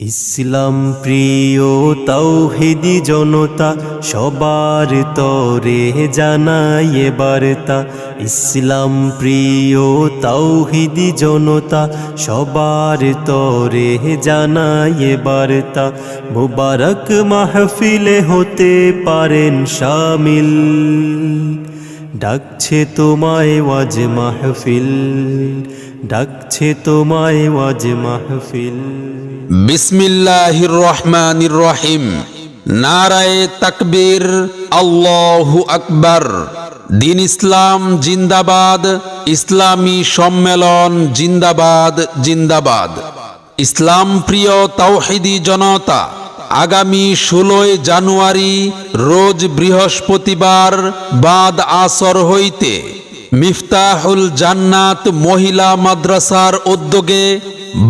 ইসলাম প্রিয় তৌহিদি জনতা, সবার তরে জানাই বার্তা। ইসলাম প্রিয় তৌহিদি জনতা, সবার তরে জানাই বার্তা। মুবারক মাহফিলে হতে পারেন শামিল। ডাকছে তোমায় ওয়াজ মাহফিল। ডাকছে তোমায় ওয়াজ মাহফিল। বিসমিল্লাহির রহমানির রহিম। নারায়ে তাকবীর, আল্লাহু আকবার। দিন ইসলাম জিন্দাবাদ, ইসলামী সম্মেলন জিন্দাবাদ জিন্দাবাদ। ইসলাম প্রিয় তাওহিদি জনতা, আগামী ষোলোই জানুয়ারি, রোজ বৃহস্পতিবার, বাদ আসর হইতে মিফতাহুল জান্নাত মহিলা মাদ্রাসার উদ্যোগে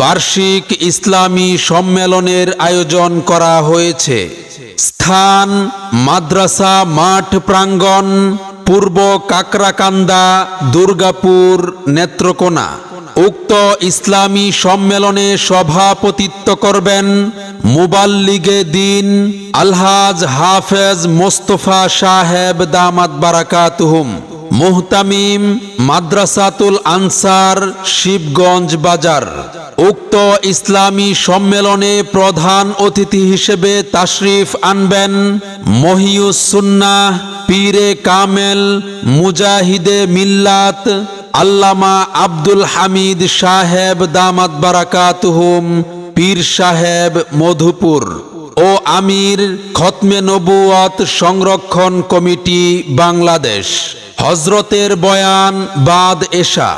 বার্ষিক ইসলামী সম্মেলনের আয়োজন করা হয়েছে। স্থান, মাদ্রাসা, মাঠ প্রাঙ্গণ, পূর্ব কাকরাকান্দা, দুর্গাপুর, নেত্রকোনা। উক্ত ইসলামী সম্মেলনে সভাপতিত্ব করবেন মুবাল্লিগে দিন আলহাজ হাফেজ মোস্তফা সাহেব দামাত বারাকাতুহুম, মুহতামিম মাদ্রাসাতুল আনসার শিবগঞ্জ বাজার। উক্ত ইসলামী সম্মেলনে প্রধান অতিথি হিসেবে তাশরিফ আনবেন মহিউস সুন্নাহ পীরে কামেল মুজাহিদে মিল্লাত আল্লামা আব্দুল হামিদ সাহেব দামাত বারাকাতুহুম, পীর সাহেব মধুপুর ও আমির খতমে নবুয়াত সংরক্ষণ কমিটি বাংলাদেশ। হজরতের বয়ান বাদ এশা।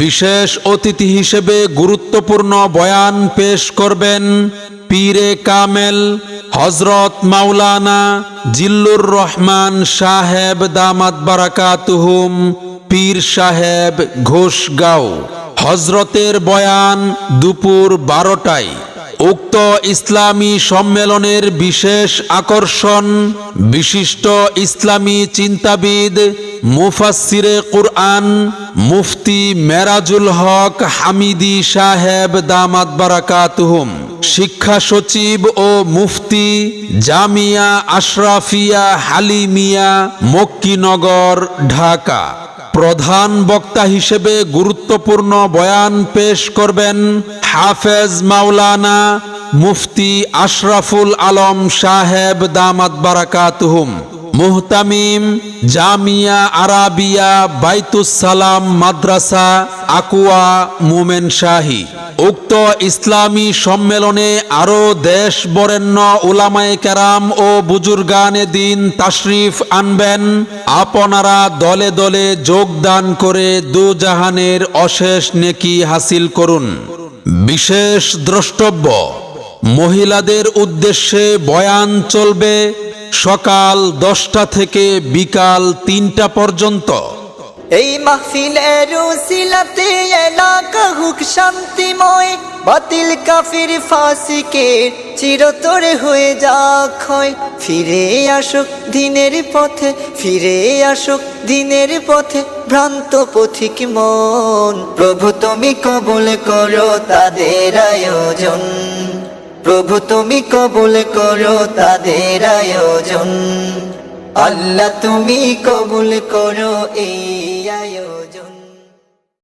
বিশেষ অতিথি হিসেবে গুরুত্বপূর্ণ বয়ান পেশ করবেন পীরে কামেল হজরত মাওলানা জিল্লুর রহমান সাহেব দামাত বারাকাতুহুম পীর সাহেব ঘোষগাঁও। হজরতের বয়ান দুপুর বারোটায়। উক্ত ইসলামী সম্মেলনের বিশেষ আকর্ষণ বিশিষ্ট ইসলামী চিন্তাবিদ মুফাসিরে কুরআন মুফতি মেরাজুল হক হামিদি সাহেব দামাত বারাকাতুহুম। শিক্ষা সচিব ও মুফতি জামিয়া আশরাফিয়া হালিমিয়া মক্কিনগর, ঢাকা। প্রধান বক্তা হিসেবে গুরুত্বপূর্ণ বয়ান পেশ করবেন হাফেজ মাওলানা মুফতি আশরাফুল আলম সাহেব দামাত বারাকাতুহুম। মুহতামিম জামিয়া আরাবিয়া বাইতুসালাম মাদ্রাসা আকুয়া মুমেন শাহী। উক্ত ইসলামী সম্মেলনে আরও দেশ বরেণ্য উলামায়ে কেরাম ও বুজুর্গানে দিন তাশরিফ আনবেন। আপনারা দলে দলে যোগদান করে দুজাহানের অশেষ নেকি হাসিল করুন। বিশেষ দ্রষ্টব্য, মহিলাদের উদ্দেশ্যে বয়ান চলবে সকাল দশটা থেকে বিকাল তিনটা পর্যন্ত। এই মাহফিলের এলাকা হুক শান্তিময়, বাতিল কাফির ফাসিকের চিরতরে হয়ে যা ক্ষয় ফিরে আসুক দিনের পথে, ফিরে আসুক দিনের পথে, ভ্রান্ত পথিক মন। প্রভু তুমি কবুল করো তাদের আয়োজন। প্রভু তুমি কবুল করো তাদের আয়োজন। আল্লাহ তুমি কবুল করো এই আয়োজন।